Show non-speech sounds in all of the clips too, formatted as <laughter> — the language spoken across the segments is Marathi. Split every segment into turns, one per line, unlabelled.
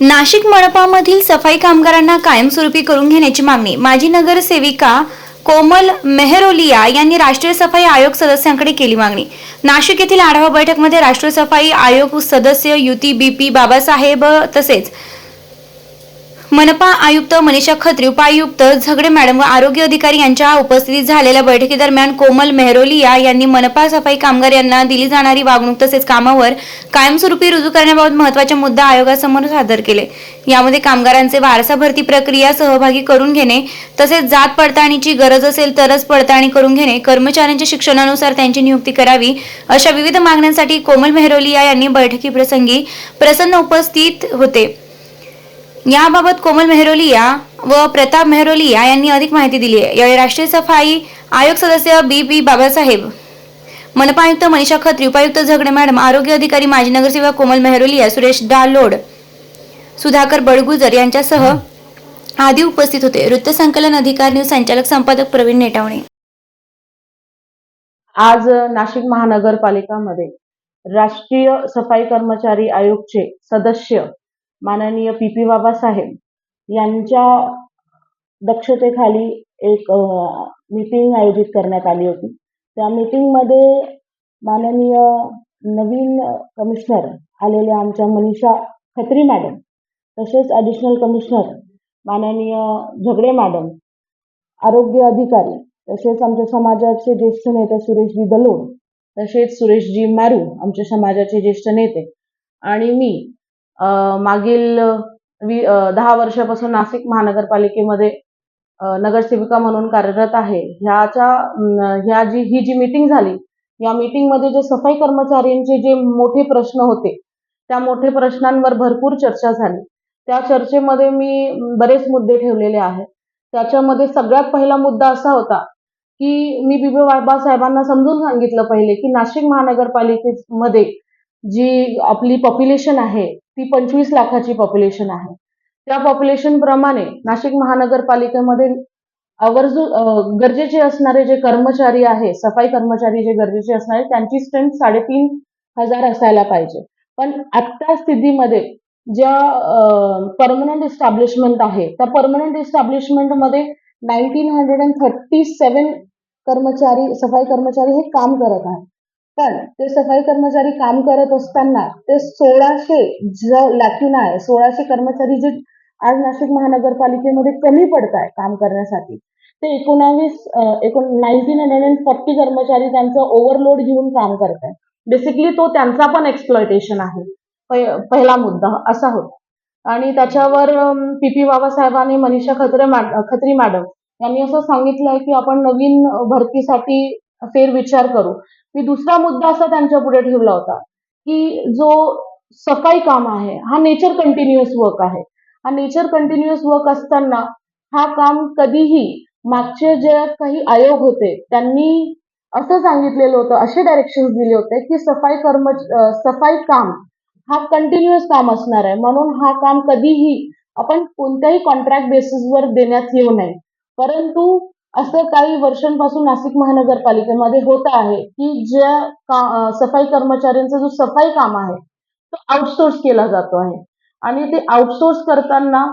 नाशिक मनपामधील सफाई कामगारांना कायमस्वरूपी करून घेण्याची मागणी. माजी नगरसेविका कोमल मेहरोलिया यांनी राष्ट्रीय सफाई आयोग सदस्यांकडे केली मागणी. नाशिक येथील आढावा बैठकमध्ये राष्ट्रीय सफाई आयोग सदस्य युती बीपी बाबासाहेब तसेच मनपा आयुक्त मनीषा खत्री उपायुक्त झगडे मॅडम व आरोग्य अधिकारी यांच्या उपस्थितीत झालेल्या बैठकीदरम्यान कोमल मेहरोलिया यांनी मनपा सफाई कामगार यांना दिली जाणारी वागणूक तसेच कामावर कायमस्वरूपी रुजू करण्याबाबत महत्त्वाचे मुद्दा आयोगासमोर सादर केले. यामध्ये कामगारांचे वारसा भरती प्रक्रिया सहभागी करून घेणे तसेच जात पडताळणीची गरज असेल तरच पडताळणी करून घेणे कर्मचाऱ्यांच्या शिक्षणानुसार त्यांची नियुक्ती करावी अशा विविध मागण्यांसाठी कोमल मेहरोलिया यांनी बैठकीप्रसंगी प्रसन्न उपस्थित होते. याबाबत कोमल मेहरोलिया व प्रताप मेहरोलिया यांनी अधिक माहिती दिली आहे. यावेळी राष्ट्रीय सफाई आयोग सदस्य बी पी बाबासाहेब मनपा आयुक्त मनीषा खत्री उपायुक्त झगडे मॅडम आरोग्य अधिकारी माजी नगरसेवक कोमल मेहरोलिया सुरेश डालोड सुधाकर बडगुजर यांच्यासह आदी उपस्थित होते. वृत्तसंकलन अधिकारी न्यूज संचालक संपादक प्रवीण नेटावणे.
आज नाशिक महानगरपालिकामध्ये राष्ट्रीय सफाई कर्मचारी आयोगचे सदस्य माननीय पी पी बाबासाहेब यांच्या दक्षतेखाली एक मीटिंग आयोजित करण्यात आली होती. त्या मीटिंगमध्ये माननीय नवीन कमिशनर आलेले आमच्या मनीषा खत्री मॅडम तसेच ॲडिशनल कमिशनर माननीय झगडे मॅडम आरोग्य अधिकारी तसेच आमच्या समाजाचे ज्येष्ठ नेते सुरेशजी दलोड तसेच सुरेशजी मारू आमच्या समाजाचे ज्येष्ठ नेते आणि मी मागील वी दहा वर्षापासून नाशिक महानगरपालिकेमध्ये नगरसेविका म्हणून कार्यरत आहे. ह्याच्या ह्या जी ही जी मीटिंग झाली या मीटिंगमध्ये जे सफाई कर्मचाऱ्यांचे जे मोठे प्रश्न होते त्या मोठे प्रश्नांवर भरपूर चर्चा झाली. त्या चर्चेमध्ये मी बरेच मुद्दे ठेवलेले आहेत. त्याच्यामध्ये सगळ्यात पहिला मुद्दा असा होता की मी बिबे बाबासाहेबांना समजून सांगितलं पहिले की नाशिक महानगरपालिकेमध्ये जी आपली पॉप्युलेशन आहे ती पंचवीस लाखाची पॉप्युलेशन आहे. त्या पॉप्युलेशन प्रमाणे नाशिक महानगरपालिकेमध्ये आवर्जू गरजेचे असणारे जे कर्मचारी आहे सफाई कर्मचारी जे गरजेचे असणारे त्यांची स्ट्रेंथ साडेतीन हजार असायला पाहिजे. पण आत्ता स्थितीमध्ये ज्या परमनंट इस्टॅब्लिशमेंट आहे त्या permanent इस्टॅब्लिशमेंटमध्ये nineteen hundred and thirty seven कर्मचारी सफाई कर्मचारी हे काम करत आहेत. पण ते सफाई कर्मचारी काम करत असताना ते सोळाशे जो लॅक्युन आहे. सोळाशे कर्मचारी जे आज नाशिक महानगरपालिकेमध्ये कमी पडत आहे काम करण्यासाठी. ते एकोणावीस एकोण नाईन्टीन हंड्रेड अँड फोर्टी कर्मचारी त्यांचं ओव्हरलोड घेऊन काम करत आहे बेसिकली तो त्यांचा पण एक्सप्लॉयटेशन आहे. पहिला मुद्दा असा होता. आणि त्याच्यावर पी पी बाबासाहेबांनी मनीषा खत्रे मॅड खत्री मॅडम यांनी असं सांगितलं आहे की आपण नवीन भरतीसाठी फेरविचार करू. मी दुसरा मुद्दा असा त्यांच्या पुढे ठेवला होता की जो सफाई काम आहे हा नेचर कंटिन्युअस वर्क आहे. हा नेचर कंटिन्युअस वर्क असताना हा काम कधीही मागचे जे काही आयोग होते त्यांनी असं सांगितलेलं होतं असे डायरेक्शन दिले होते की सफाई कर्म सफाई काम हा कंटिन्युअस काम असणार आहे. म्हणून हा काम कधीही आपण कोणत्याही कॉन्ट्रॅक्ट बेसिसवर देण्यात येऊ नये. परंतु असं काही वर्षांपासून नाशिक महानगरपालिकेमध्ये होत आहे की ज्या सफाई कर्मचाऱ्यांचा जो सफाई काम आहे तो आउटसोर्स केला जातो आहे. आणि ते आउटसोर्स करताना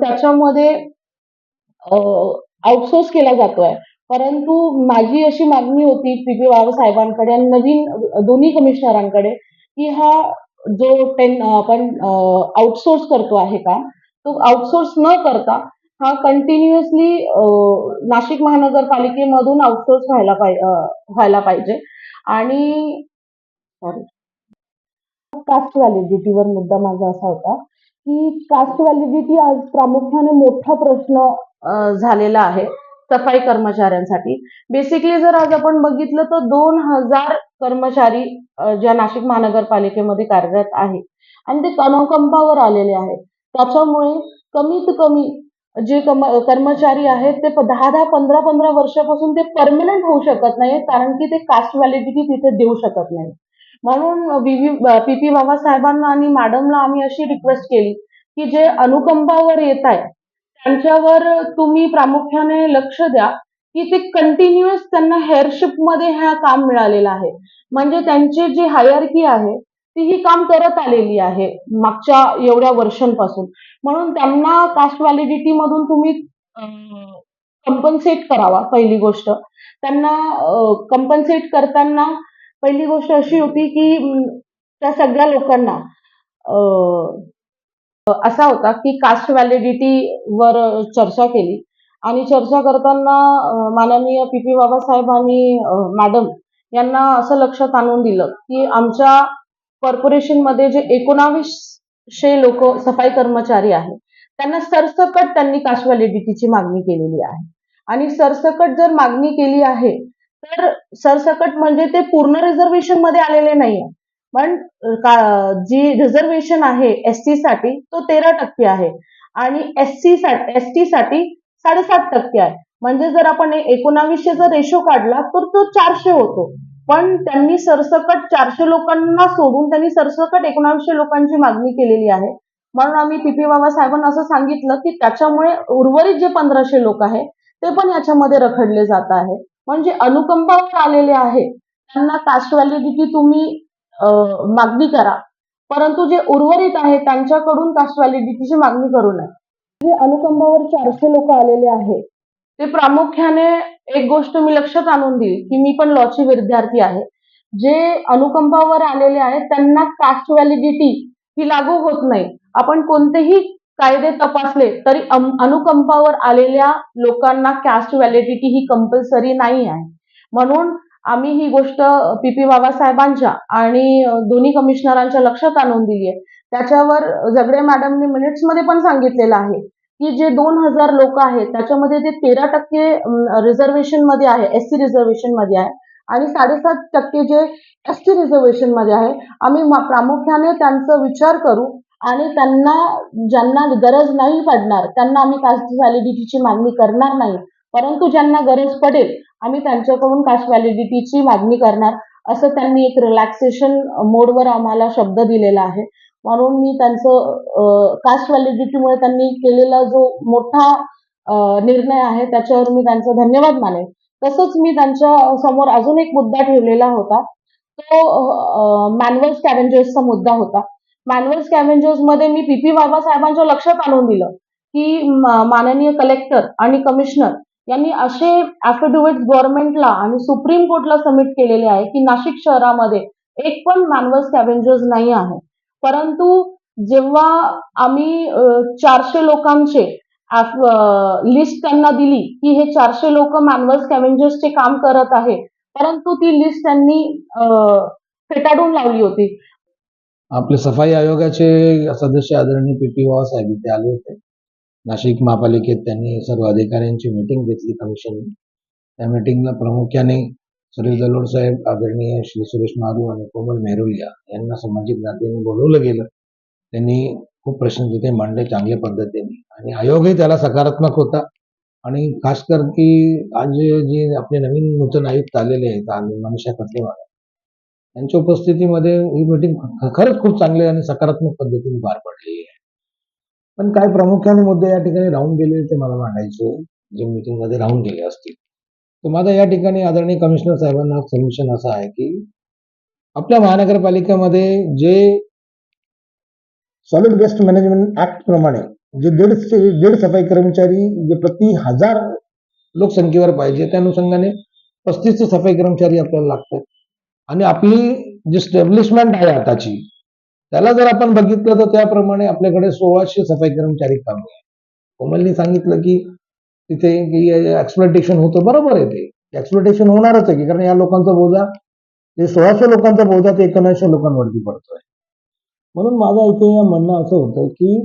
त्याच्यामध्ये आउटसोर्स केला जातो आहे. परंतु माझी अशी मागणी होती पी पी बाबासाहेबांकडे आणि नवीन दोन्ही कमिशनरांकडे की हा जो टेन आपण आउटसोर्स करतो आहे का तो आउटसोर्स न करता हा कंटिन्युअसली नाशिक महानगरपालिकेमधून आउटसोर्स व्हायला पाहिजे व्हायला पाहिजे. आणि सॉरी कास्ट व्हॅलिडिटीवर मुद्दा माझा असा होता की कास्ट व्हॅलिडिटी आज प्रामुख्याने मोठा प्रश्न झालेला आहे सफाई कर्मचाऱ्यांसाठी. बेसिकली जर आज आपण बघितलं तर दोन हजार कर्मचारी ज्या नाशिक महानगरपालिकेमध्ये कार्यरत आहे आणि ते अनुकंपावर आलेले आहेत. त्याच्यामुळे कमीत कमी जे कम कर्मचारी आहेत ते दहा दहा पंधरा पंधरा वर्षापासून ते परमनंट होऊ शकत नाही कारण की ते कास्ट व्हॅलिडिटी तिथे देऊ शकत नाही म्हणून पी पी बाबासाहेबांना आणि मॅडमला आम्ही अशी रिक्वेस्ट केली की जे अनुकंपावर येत आहे त्यांच्यावर तुम्ही प्रामुख्याने लक्ष द्या की ते कंटिन्युअस त्यांना हेअरशिपमध्ये हा काम मिळालेलं आहे. म्हणजे त्यांची जी हायरकी आहे ती ही काम करत आलेली आहे मागच्या एवढ्या वर्षांपासून. म्हणून त्यांना कास्ट व्हॅलिडिटी मधून तुम्ही कंपन्सेट करावा पहिली गोष्ट. त्यांना कंपन्सेट करताना पहिली गोष्ट अशी होती की त्या सगळ्या लोकांना असा होता की कास्ट व्हॅलिडिटी वर चर्चा केली. आणि चर्चा करताना माननीय पी पी बाबासाहेब आणि मॅडम यांना असं लक्षात आणून दिलं की आमच्या कॉर्पोरेशनमध्ये जे एकोणावीसशे लोक सफाई कर्मचारी आहेत त्यांना सरसकट त्यांनी कास्ट व्हॅलिडिटीची मागणी केलेली आहे. आणि सरसकट जर मागणी केली आहे तर सरसकट म्हणजे ते पूर्ण रिझर्वेशनमध्ये आलेले नाहीये. पण जी रिझर्वेशन आहे एस टी साठी तो तेरा टक्के आहे. आणि एस सी साठी एस टी साठी साडेसात टक्के आहे. म्हणजे जर आपण एकोणावीसशे जर रेशो काढला तर तो चारशे होतो. पण त्यांनी सरसकट चारशे लोकांना सोडून त्यांनी सरसकट एकोणावीसशे लोकांची मागणी केलेली आहे. म्हणून आम्ही पीपी बाबासाहेबांना असं सांगितलं की त्याच्यामुळे उर्वरित जे पंधराशे लोक आहे ते पण याच्यामध्ये रखडले जात आहे. म्हणजे अनुकंपावर आलेले आहे. त्यांना कास्ट व्हॅलिडिटी तुम्ही मागणी करा. परंतु जे उर्वरित आहे त्यांच्याकडून कास्ट व्हॅलिडिटीची मागणी करू नये. जे अनुकंपावर चारशे लोक आलेले आहे ते प्रामुख्याने एक गोष्ट मी लक्षात आणून देईल की मी पण लॉची विद्यार्थी आहे. जे अनुकंपावर आलेले आहेत त्यांना कास्ट व्हॅलिडिटी ही लागू होत नाही. आपण कोणतेही कायदे तपासले तरी अनुकंपावर आलेल्या लोकांना कास्ट व्हॅलिडिटी ही कंपल्सरी नाही आहे. म्हणून आम्ही ही गोष्ट पी पी बाबासाहेबांच्या आणि दोन्ही कमिशनरांच्या लक्षात आणून दिली आहे. त्याच्यावर जगडे मॅडमने मिनिट्समध्ये पण सांगितलेलं आहे. की जे दोन हजार लोक आहेत त्याच्यामध्ये जे तेरा टक्के रिझर्वेशनमध्ये आहे एस सी रिझर्वेशनमध्ये आहे आणि साडेसात टक्के जे एस टी रिझर्वेशनमध्ये आहे आम्ही प्रामुख्याने त्यांचा विचार करू आणि त्यांना ज्यांना गरज नाही पडणार त्यांना आम्ही कास्ट व्हॅलिडिटीची मागणी करणार नाही. परंतु ज्यांना गरज पडेल आम्ही त्यांच्याकडून कास्ट व्हॅलिडिटीची मागणी करणार. असं त्यांनी एक रिलॅक्सेशन मोडवर आम्हाला शब्द दिलेला आहे. म्हणून मी त्यांचं कास्ट व्हॅलिडिटीमुळे त्यांनी केलेला जो मोठा निर्णय आहे त्याच्यावर मी त्यांचा धन्यवाद मानेन. तसंच मी त्यांच्यासमोर अजून एक मुद्दा ठेवलेला होता. तो मॅन्युअल स्कॅव्हेंजर्सचा मुद्दा होता. मॅन्युअल स्कॅव्हेंजर्समध्ये मी पीपी बाबासाहेबांच्या लक्षात आणून दिलं की माननीय कलेक्टर आणि कमिशनर यांनी असे अफिडेव्हिट गव्हर्नमेंटला आणि सुप्रीम कोर्टला सबमिट केलेले आहे की नाशिक शहरामध्ये एक पण मॅन्युअल स्कॅव्हेंजर्स नाही आहे. परंतु जेव्हा आम्ही चारशे लोकांचे लिस्ट त्यांना दिली की हे चारशे लोक मॅन्युअल स्कॅव्हेंजर्सचे काम करत आहे परंतु ती लिस्ट त्यांनी अं, फेटाळून लावली होती.
आपले सफाई आयोगाचे सदस्य आदरणीय पी पी साहेब इथे आले होते. नाशिक महापालिकेत त्यांनी सर्व अधिकाऱ्यांची मीटिंग घेतली कमिशन त्या मीटिंगला प्रामुख्याने सुरेश दलोड साहेब आदरणीय श्री सुरेश मारू आणि कोमल मेहरुलिया यांना सामाजिक नात्याने बोलवलं गेलं. त्यांनी खूप प्रश्न तिथे मांडले चांगल्या पद्धतीने. आणि आयोगही त्याला सकारात्मक होता. आणि खास कर की आज जे आपले नवीन नूतन आयुक्त आलेले आहेत आणि मनीषा कत्लेवाला त्यांच्या उपस्थितीमध्ये ही मीटिंग खरंच खूप चांगली आणि सकारात्मक पद्धतीने पार पडलेली आहे. पण काय प्रामुख्याने मुद्दे या ठिकाणी राहून गेले ते मला मांडायचे जे मीटिंगमध्ये राहून गेले असतील. तर माझा या ठिकाणी आदरणीय कमिशनर साहेबांना सबमिशन असं आहे की आपल्या महानगरपालिकेमध्ये जे सॉलिड वेस्ट मॅनेजमेंट ऍक्ट प्रमाणे जे दीड दीड सफाई कर्मचारी जे प्रति हजार लोकसंख्येवर पाहिजे त्या अनुषंगाने पस्तीस ते सफाई कर्मचारी आपल्याला लागतात. आणि आपली जी स्टॅब्लिशमेंट आहे आताची त्याला जर आपण बघितलं तर त्याप्रमाणे आपल्याकडे सोळाशे सफाई कर्मचारी काम आहे. कोमलनी सांगितलं की तिथे की एक्सप्लोटेशन होतं बरोबर आहे ते. एक्सप्लोटेशन होणारच आहे की कारण या लोकांचा बोजा ते सोळाशे लोकांचा बोजा ते एकोणऐंशी लोकांवरती पडतोय. म्हणून माझं इथे म्हणणं असं होतं की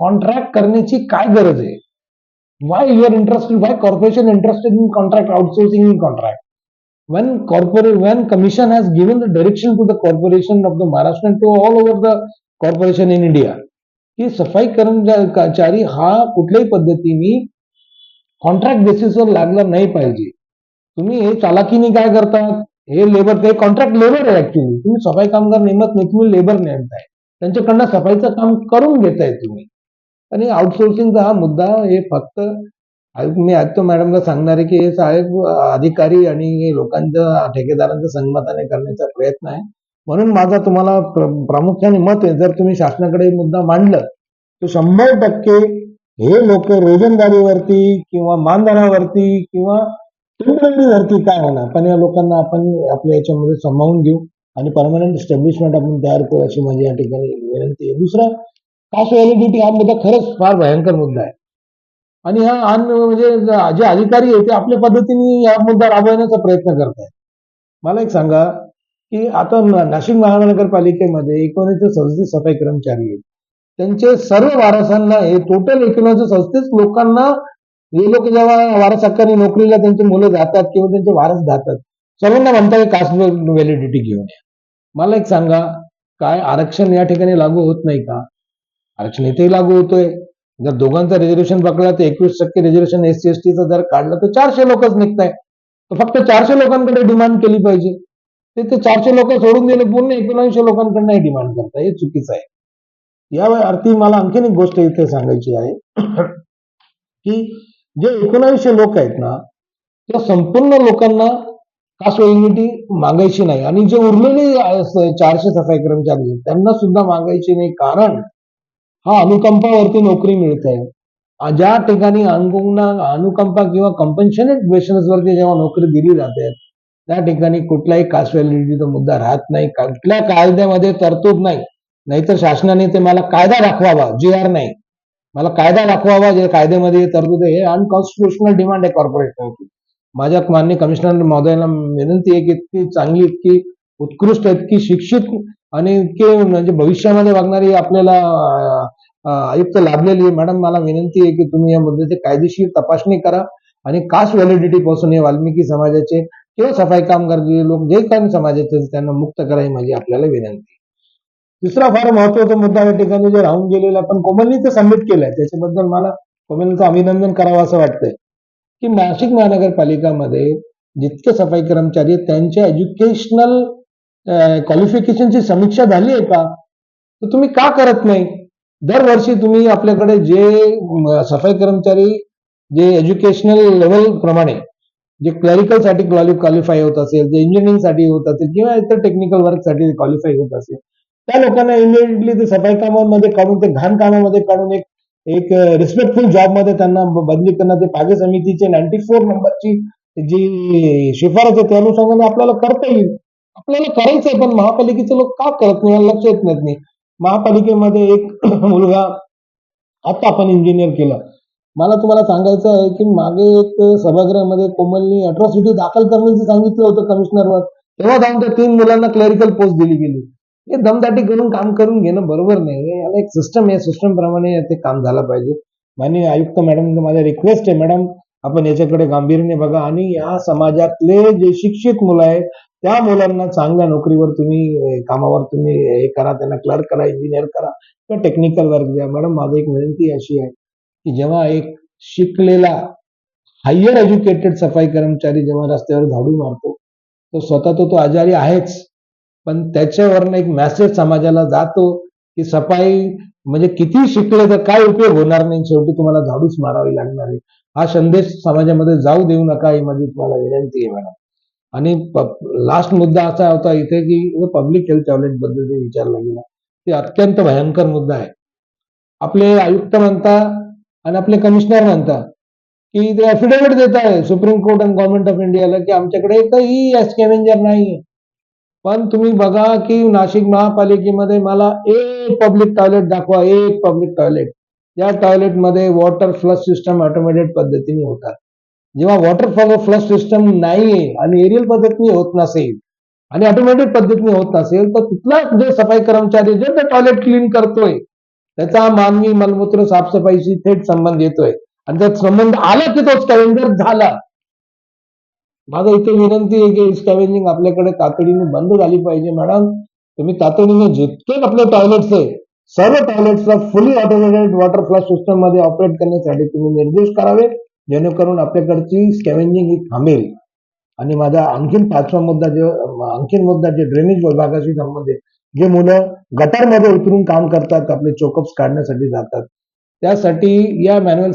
कॉन्ट्रॅक्ट करण्याची काय गरज आहे? Why your interested why corporation interested in contract outsourcing in contract when corporate when commission has given the direction to the corporation of the Maharashtra and to all over the corporation in India की सफाई कर्मचारी हा कुठल्याही पद्धतीने कॉन्ट्रॅक्ट बेसिसवर लागला नाही पाहिजे. तुम्ही हे चालाकीने काय करतात हे लेबर ते कॉन्ट्रॅक्ट लेबर आहे ऍक्च्युली तुम्ही सफाई कामगार नेमत नाही तुम्ही लेबर नेमताय त्यांच्याकडनं सफाईचं काम करून घेताय तुम्ही. आणि आउटसोर्सिंगचा हा मुद्दा हे फक्त मी आज तो मॅडमला सांगणार आहे की हे साहेब अधिकारी आणि लोकांच्या ठेकेदारांच्या संमताने करण्याचा प्रयत्न आहे. म्हणून माझा तुम्हाला प्रामुख्याने मत आहे जर तुम्ही शासनाकडे मुद्दा मांडलं तर शंभर टक्के हे लोक रोजंदारीवरती किंवा मानधनावरती किंवा टेम्पररीवरती काय होणार? पण या लोकांना आपण आपल्या याच्यामध्ये सामावून घेऊ आणि परमनंट एस्टॅब्लिशमेंट आपण तयार करू अशी माझी या ठिकाणी विनंती आहे. दुसरा कास्ट व्हॅलिडिटी हा मुद्दा खरंच फार भयंकर मुद्दा आहे. आणि हा अन म्हणजे जे अधिकारी आहे ते आपल्या पद्धतीने हा मुद्दा राबवण्याचा प्रयत्न करत आहेत मला एक सांगा की आता नाशिक महानगरपालिकेमध्ये एकोणीसशे सदतीस सफाई कर्मचारी आहेत त्यांचे सर्व वारसांना हे टोटल एकोणीसशे सदतीस लोकांना हे लोक जेव्हा वारस हक्काने नोकरीला त्यांची मुलं जातात किंवा त्यांचे वारस जातात सर्वांना म्हणतात कास्ट व्हॅलिडिटी घेऊन या. मला एक सांगा काय आरक्षण या ठिकाणी लागू होत नाही का? आरक्षण इथेही लागू होतोय. जर दोघांचं रिझर्वेशन पकडला तर एकवीस टक्के रिझर्वेशन एस सी एस टीचं जर काढलं तर चारशे लोकच निघताय तर फक्त चारशे लोकांकडे डिमांड केली पाहिजे. ते ते चारशे लोक सोडून दिले पूर्ण एकोणऐंशी लोकांकडनं डिमांड करताय हे चुकीचं आहे. या अर्थी मला आणखीन एक गोष्ट इथे सांगायची आहे. की जे एकोणऐंशी लोक आहेत ना त्या संपूर्ण लोकांना कास्ट युनिटी मागायची नाही. आणि जे उरलेले चारशे सफाई कर्मचारी आहेत, त्यांना सुद्धा मागायची नाही. कारण हा अनुकंपावरती नोकरी मिळते ज्या ठिकाणी अनुकंपा अनुकंपा किंवा कंपन्शनेट बेसिस वरती जेव्हा नोकरी दिली जाते त्या ठिकाणी कुठलाही कास्ट व्हॅलिडिटीचा मुद्दा राहत नाही. कुठल्या कायद्यामध्ये तरतूद नाही. नाहीतर शासनाने ते मला कायदा दाखवावा जी आर नाही. मला कायदा दाखवावा जे कायद्यामध्ये तरतूद आहे हे अनकॉन्स्टिट्युशनल डिमांड आहे कॉर्पोरेट माझ्या मान्य कमिशनर महोदयाला विनंती आहे की इतकी चांगली इतकी उत्कृष्ट इतकी शिक्षित आणि इतके म्हणजे भविष्यामध्ये वागणारी आपल्याला आयुक्त लाभलेली आहे. मॅडम मला विनंती आहे की तुम्ही या मुद्द्याची कायदेशीर तपासणी करा आणि कास्ट व्हॅलिडिटी पासून हे वाल्मिकी समाजाचे किंवा सफाई कामगार लोक जे काही समाजाचे त्यांना मुक्त करा ही माझी आपल्याला विनंती दुसरा फार महत्त्वाचा मुद्दा या ठिकाणी जे राहून गेलेला पण कोमलनी ते सबमिट केलाय. त्याच्याबद्दल मला कोमलचं अभिनंदन करावं असं वाटतंय. की नाशिक महानगरपालिकामध्ये जितके सफाई कर्मचारी आहेत त्यांच्या एज्युकेशनल क्वालिफिकेशनची समीक्षा झाली आहे का? तर तुम्ही का करत नाही? दरवर्षी तुम्ही आपल्याकडे जे सफाई कर्मचारी जे एज्युकेशनल लेवल प्रमाणे जे क्लरिकलसाठी क्वालिफाय होत असेल जे इंजिनिअरिंगसाठी होत असेल किंवा इतर टेक्निकल वर्कसाठी क्वालिफाय होत असेल त्या लोकांना इमिडिएटली ते सफाई कामामध्ये काढून ते घाण कामामध्ये काढून एक एक रिस्पेक्टफुल जॉबमध्ये त्यांना बदली करणं ते पागे समितीचे नाईन्टी फोर नंबरची जी शिफारस आहे त्या अनुषंगाने आपल्याला करता येईल. आपल्याला करायचं आहे पण महापालिकेचे लोक का करत नाही लक्ष येत नाही महापालिकेमध्ये एक <clears throat> मुलगा आता आपण इंजिनियर केलं. मला तुम्हाला सांगायचं आहे की मागे एक सभागृहामध्ये कोमलनी अट्रॉसिटी दाखल करण्याचं सांगितलं होतं कमिशनरवर तेव्हा जाऊन त्या तीन मुलांना क्लरिकल पोस्ट दिली गेली. हे दमदाटी करून काम करून घेणं बरोबर नाही. याला एक सिस्टम आहे. सिस्टम प्रमाणे ते काम झालं पाहिजे. माननीय आयुक्त मॅडम माझा रिक्वेस्ट आहे मॅडम आपण याच्याकडे गांभीर्याने बघा. आणि या समाजातले जे शिक्षित मुलं आहेत त्या मुलांना चांगल्या नोकरीवर तुम्ही कामावर तुम्ही हे करा. त्यांना क्लर्क करा इंजिनियर करा. किंवा टेक्निकल वर्क द्या. मॅडम माझी एक विनंती अशी आहे की जेव्हा एक शिकलेला हायर एज्युकेटेड सफाई कर्मचारी जेव्हा रस्त्यावर झाडू मारतो तो स्वतः तो तो आजारी आहेच. पण त्याच्यावरनं एक मेसेज समाजाला जातो की सफाई म्हणजे किती शिकले तर काय उपयोग होणार नाही? शेवटी तुम्हाला झाडूच मारावी लागणार आहे. हा संदेश समाजामध्ये जाऊ देऊ नका ही माझी तुम्हाला विनंती आहे मॅडम. आणि लास्ट मुद्दा असा होता इथे की पब्लिक हेल्थ टॉयलेटबद्दल जे विचारला गेला ते अत्यंत भयंकर मुद्दा आहे. आपले आयुक्त म्हणता आणि आपले कमिशनर म्हणता की ते अफिडेव्हिट देत आहे सुप्रीम कोर्ट आणि गव्हर्नमेंट ऑफ इंडियाला की आमच्याकडे एकही स्कॅव्हेंजर नाहीये. पण तुम्ही बघा की नाशिक महापालिकेमध्ये मला एक पब्लिक टॉयलेट दाखवा एक पब्लिक टॉयलेट या टॉयलेटमध्ये वॉटर फ्लश सिस्टम ऑटोमॅटेड पद्धतीने होतात. जेव्हा वॉटर फ्लश सिस्टम नाहीये आणि एरियल पद्धतीने होत नसेल आणि ऑटोमॅटिक पद्धतीने होत नसेल तर तिथला जे सफाई कर्मचारी जे ते टॉयलेट क्लीन करतोय त्याचा मानवी मलमूत्र साफसफाईशी थेट संबंध येतोय. आणि त्यात संबंध आला की तोच कॅलेंडर झाला माझा इथे विनंती आहे की स्कॅव्हेंजिंग आपल्याकडे तातडीने बंद झाली पाहिजे मॅडम. तुम्ही तातडीने जितके आपले टॉयलेट्स आहे सर्व टॉयलेट्सला फुली ऑटोमेटेड वॉटर फ्लश सिस्टममध्ये ऑपरेट करण्यासाठी तुम्ही निर्देश करावे जेणेकरून आपल्याकडची स्कॅवेंजिंग ही थांबेल. आणि माझा आणखीन पाचवा मुद्दा जे आणखीन मुद्दा जे ड्रेनेज विभागाशी संबंधित जे मुलं गटारमध्ये उतरून काम करतात आपले चोकअप्स काढण्यासाठी जातात. त्यासाठी या मॅन्युअल